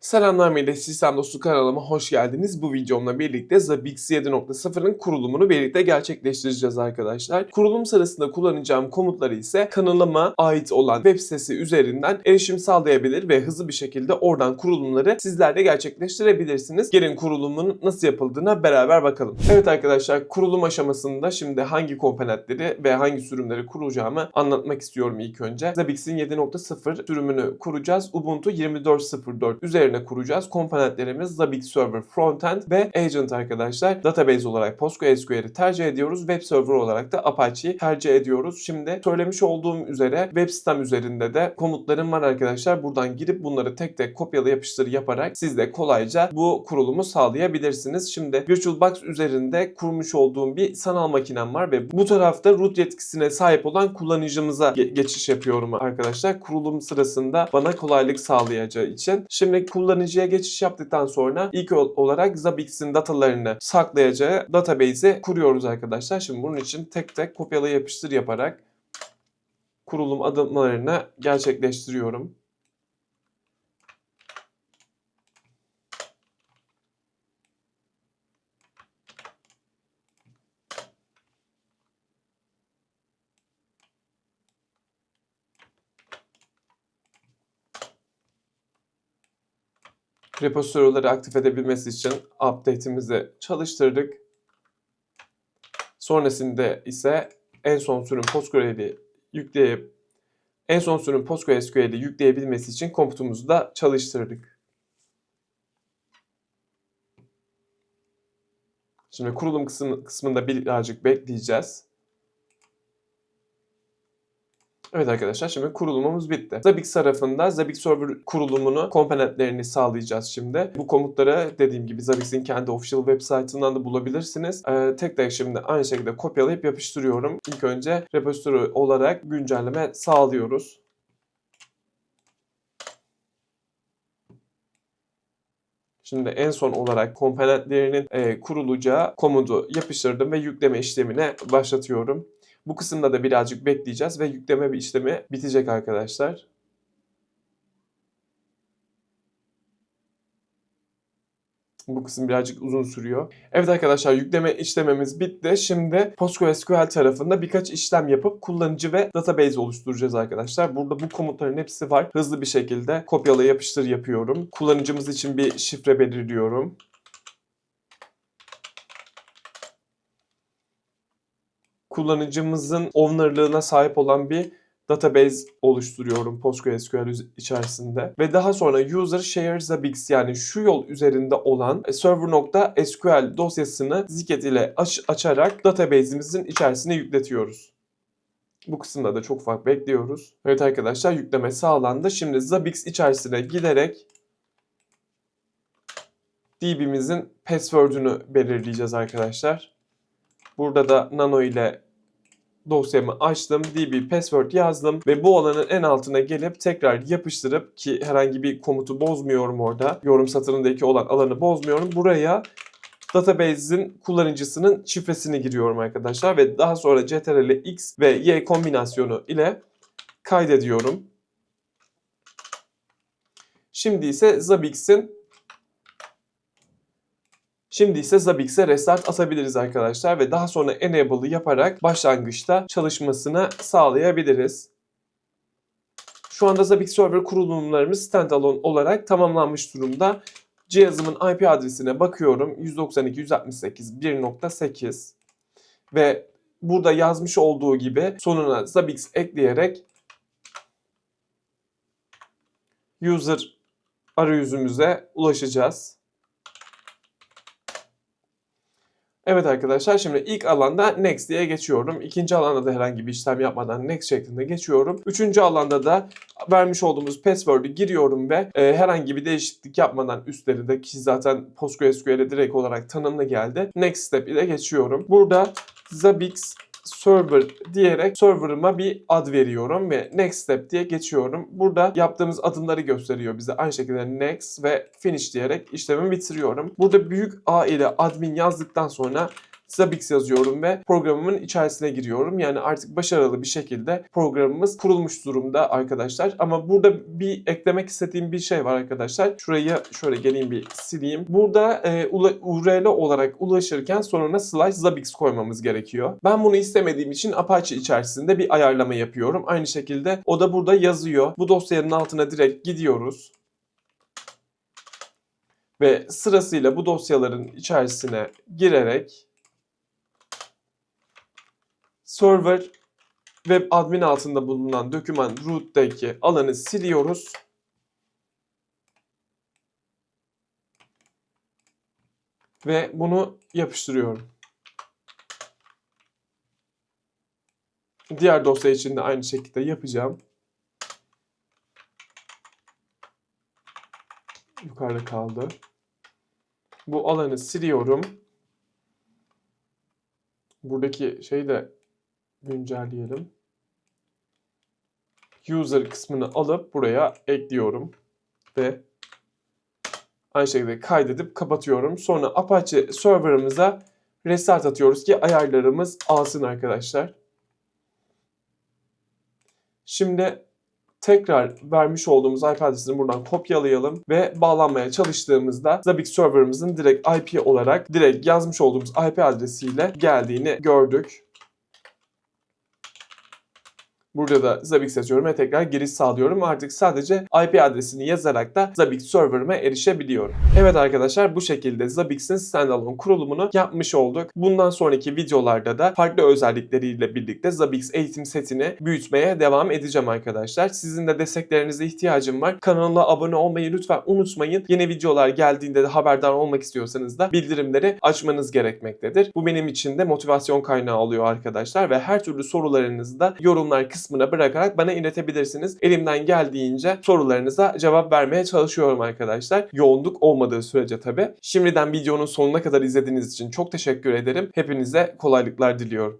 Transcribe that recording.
Selamlar millet, Sistem Dostu kanalıma hoş geldiniz. Bu videomla birlikte Zabbix 7.0'ın kurulumunu birlikte gerçekleştireceğiz arkadaşlar. Kurulum sırasında kullanacağım komutları ise kanalıma ait olan web sitesi üzerinden erişim sağlayabilir ve hızlı bir şekilde oradan kurulumları sizler de gerçekleştirebilirsiniz. Gelin kurulumun nasıl yapıldığına beraber bakalım. Evet arkadaşlar, kurulum aşamasında şimdi hangi komponentleri ve hangi sürümleri kuracağımı anlatmak istiyorum ilk önce. Zabbix'in 7.0 sürümünü kuracağız. Ubuntu 24.04 üzerine kuracağız. Komponentlerimiz Zabbix Server Frontend ve Agent arkadaşlar. Database olarak PostgreSQL'i tercih ediyoruz. Web Server olarak da Apache'yi tercih ediyoruz. Şimdi söylemiş olduğum üzere web sitem üzerinde de komutlarım var arkadaşlar. Buradan girip bunları tek tek kopyala yapıştır yaparak siz de kolayca bu kurulumu sağlayabilirsiniz. Şimdi VirtualBox üzerinde kurmuş olduğum bir sanal makinem var ve bu tarafta root yetkisine sahip olan kullanıcımıza ge- geçiş yapıyorum arkadaşlar. Kurulum sırasında bana kolaylık sağlayacağı için. Şimdi kullanıcıya geçiş yaptıktan sonra ilk ol- olarak Zabbix'in datalarını saklayacağı database'i kuruyoruz arkadaşlar. Şimdi bunun için tek tek kopyala yapıştır yaparak kurulum adımlarını gerçekleştiriyorum. Repozitörleri aktif edebilmesi için update'imizi çalıştırdık. Sonrasında ise en son sürüm PostgreSQL'i yükleyip en son sürüm PostgreSQL'i yükleyebilmesi için komutumuzu da çalıştırdık. Şimdi kurulum kısmı, kısmında birazcık bekleyeceğiz. Evet arkadaşlar şimdi kurulumumuz bitti. Zabbix tarafında Zabbix Server kurulumunu, komponentlerini sağlayacağız şimdi. Bu komutları dediğim gibi Zabbix'in kendi official web site'ından da bulabilirsiniz. Ee, tek tek şimdi aynı şekilde kopyalayıp yapıştırıyorum. İlk önce repozitörü olarak güncelleme sağlıyoruz. Şimdi en son olarak komponentlerinin e, kurulacağı komutu yapıştırdım ve yükleme işlemine başlatıyorum. Bu kısımda da birazcık bekleyeceğiz ve yükleme bir işlemi bitecek arkadaşlar. Bu kısım birazcık uzun sürüyor. Evet arkadaşlar yükleme işlemimiz bitti. Şimdi PostgreSQL tarafında birkaç işlem yapıp kullanıcı ve database oluşturacağız arkadaşlar. Burada bu komutların hepsi var. Hızlı bir şekilde kopyala yapıştır yapıyorum. Kullanıcımız için bir şifre belirliyorum. Kullanıcımızın owner'lığına sahip olan bir database oluşturuyorum PostgreSQL içerisinde. Ve daha sonra user share Zabbix yani şu yol üzerinde olan server.sql dosyasını ziket ile aç açarak database'imizin içerisine yükletiyoruz. Bu kısımda da çok ufak bekliyoruz. Evet arkadaşlar yükleme sağlandı. Şimdi Zabbix içerisine giderek DB'mizin password'ünü belirleyeceğiz arkadaşlar. Burada da nano ile dosyamı açtım. db password yazdım ve bu alanın en altına gelip tekrar yapıştırıp ki herhangi bir komutu bozmuyorum orada. Yorum satırındaki olan alanı bozmuyorum. Buraya database'in kullanıcısının şifresini giriyorum arkadaşlar ve daha sonra ctrl x ve y kombinasyonu ile kaydediyorum. Şimdi ise Zabbix'in Şimdi ise Zabbix'e restart atabiliriz arkadaşlar ve daha sonra enable'ı yaparak başlangıçta çalışmasını sağlayabiliriz. Şu anda Zabbix Server kurulumlarımız standalone olarak tamamlanmış durumda. Cihazımın IP adresine bakıyorum. 192.168.1.8 ve burada yazmış olduğu gibi sonuna Zabbix ekleyerek user arayüzümüze ulaşacağız. Evet arkadaşlar şimdi ilk alanda next diye geçiyorum. İkinci alanda da herhangi bir işlem yapmadan next şeklinde geçiyorum. Üçüncü alanda da vermiş olduğumuz password'ü giriyorum ve e, herhangi bir değişiklik yapmadan üstleri de ki zaten PostgreSQL'e direkt olarak tanımlı geldi. Next step ile geçiyorum. Burada Zabbix server diyerek server'ıma bir ad veriyorum ve next step diye geçiyorum. Burada yaptığımız adımları gösteriyor bize. Aynı şekilde next ve finish diyerek işlemi bitiriyorum. Burada büyük A ile admin yazdıktan sonra Zabbix yazıyorum ve programımın içerisine giriyorum. Yani artık başarılı bir şekilde programımız kurulmuş durumda arkadaşlar. Ama burada bir eklemek istediğim bir şey var arkadaşlar. Şurayı şöyle geleyim bir sileyim. Burada e, URL olarak ulaşırken sonuna slash Zabbix koymamız gerekiyor. Ben bunu istemediğim için Apache içerisinde bir ayarlama yapıyorum. Aynı şekilde o da burada yazıyor. Bu dosyanın altına direkt gidiyoruz. Ve sırasıyla bu dosyaların içerisine girerek server web admin altında bulunan doküman root'taki alanı siliyoruz. Ve bunu yapıştırıyorum. Diğer dosya için de aynı şekilde yapacağım. Yukarıda kaldı. Bu alanı siliyorum. Buradaki şeyi de güncelleyelim. User kısmını alıp buraya ekliyorum. Ve aynı şekilde kaydedip kapatıyorum. Sonra Apache serverımıza restart atıyoruz ki ayarlarımız alsın arkadaşlar. Şimdi tekrar vermiş olduğumuz IP adresini buradan kopyalayalım ve bağlanmaya çalıştığımızda Zabbix serverımızın direkt IP olarak direkt yazmış olduğumuz IP adresiyle geldiğini gördük. Burada da Zabbix yazıyorum ve tekrar giriş sağlıyorum. Artık sadece IP adresini yazarak da Zabbix serverıma erişebiliyorum. Evet arkadaşlar bu şekilde Zabbix'in standalone kurulumunu yapmış olduk. Bundan sonraki videolarda da farklı özellikleriyle birlikte Zabbix eğitim setini büyütmeye devam edeceğim arkadaşlar. Sizin de desteklerinize ihtiyacım var. Kanala abone olmayı lütfen unutmayın. Yeni videolar geldiğinde de haberdar olmak istiyorsanız da bildirimleri açmanız gerekmektedir. Bu benim için de motivasyon kaynağı oluyor arkadaşlar ve her türlü sorularınızı da yorumlar kısmına bırakarak bana iletebilirsiniz. Elimden geldiğince sorularınıza cevap vermeye çalışıyorum arkadaşlar. Yoğunluk olmadığı sürece tabi. Şimdiden videonun sonuna kadar izlediğiniz için çok teşekkür ederim. Hepinize kolaylıklar diliyorum.